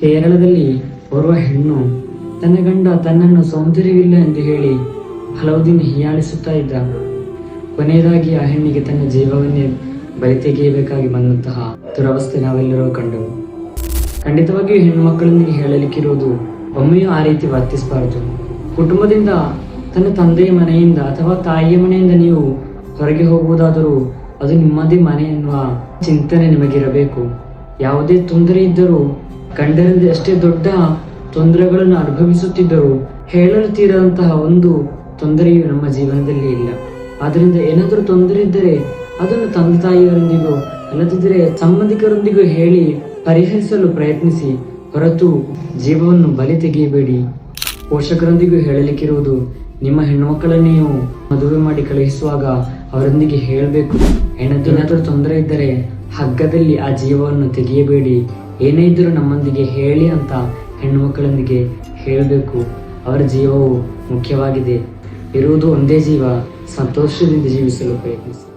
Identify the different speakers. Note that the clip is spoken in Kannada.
Speaker 1: ಕೇರಳದಲ್ಲಿ ಓರ್ವ ಹೆಣ್ಣು. ತನ್ನ ಗಂಡ ತನ್ನನ್ನು ಸೌಂದರ್ಯವಿಲ್ಲ ಎಂದು ಹೇಳಿ ಹಲವು ದಿನ ಹೀಯಾಳಿಸುತ್ತಾ ಇದ್ದ. ಕೊನೆಯದಾಗಿ ಆ ಹೆಣ್ಣಿಗೆ ತನ್ನ ಜೀವವನ್ನೇ ಬಲಿ ತೆಗೆಯಬೇಕಾಗಿ ಬಂದಂತಹ ದುರವಸ್ಥೆ ನಾವೆಲ್ಲರೂ ಕಂಡವು. ಖಂಡಿತವಾಗಿಯೂ ಹೆಣ್ಣು ಮಕ್ಕಳೊಂದಿಗೆ ಹೇಳಲಿಕ್ಕಿರುವುದು ಒಮ್ಮೆಯೂ ಆ ರೀತಿ ವರ್ತಿಸಬಾರದು. ಕುಟುಂಬದಿಂದ ತನ್ನ ತಂದೆಯ ಮನೆಯಿಂದ ಅಥವಾ ತಾಯಿಯ ಮನೆಯಿಂದ ನೀವು ಹೊರಗೆ ಹೋಗುವುದಾದರೂ ಅದು ನಿಮ್ಮದೇ ಮನೆ ಎನ್ನುವ ಚಿಂತನೆ ನಿಮಗಿರಬೇಕು. ಯಾವುದೇ ತೊಂದರೆ ಇದ್ದರೂ ಗಂಡರಿಂದ ಎಷ್ಟೇ ದೊಡ್ಡ ತೊಂದರೆಗಳನ್ನು ಅನುಭವಿಸುತ್ತಿದ್ದರೂ ಹೇಳಲು ತೀರದಂತಹ ಒಂದು ತೊಂದರೆಯು ನಮ್ಮ ಜೀವನದಲ್ಲಿ ಇಲ್ಲ. ಆದ್ದರಿಂದ ಏನಾದರೂ ತೊಂದರೆ ಇದ್ದರೆ ಅದನ್ನು ತಂದೆ ತಾಯಿಯರೊಂದಿಗೂ ಅಲ್ಲದಿದ್ದರೆ ಸಂಬಂಧಿಕರೊಂದಿಗೂ ಹೇಳಿ ಪರಿಹರಿಸಲು ಪ್ರಯತ್ನಿಸಿ. ಹೊರತು ಜೀವವನ್ನು ಬಲಿ ತೆಗೆಯಬೇಡಿ. ಪೋಷಕರೊಂದಿಗೂ ಹೇಳಲಿಕ್ಕಿರುವುದು ನಿಮ್ಮ ಹೆಣ್ಣುಮಕ್ಕಳನ್ನು ನೀವು ಮದುವೆ ಮಾಡಿ ಕಳುಹಿಸುವಾಗ ಅವರೊಂದಿಗೆ ಹೇಳಬೇಕು. ಏನಾದರೂ ತೊಂದರೆ ಇದ್ದರೆ ಹಗ್ಗದಲ್ಲಿ ಆ ಜೀವವನ್ನು ತೆಗೆಯಬೇಡಿ. ಏನೇ ಇದ್ದರೂ ನಮ್ಮೊಂದಿಗೆ ಹೇಳಿ ಅಂತ ಹೆಣ್ಣು ಮಕ್ಕಳೊಂದಿಗೆ ಹೇಳಬೇಕು. ಅವರ ಜೀವವು ಮುಖ್ಯವಾಗಿದೆ. ಇರುವುದು ಒಂದೇ ಜೀವ, ಸಂತೋಷದಿಂದ ಜೀವಿಸಲು ಪ್ರಯತ್ನಿಸಿ.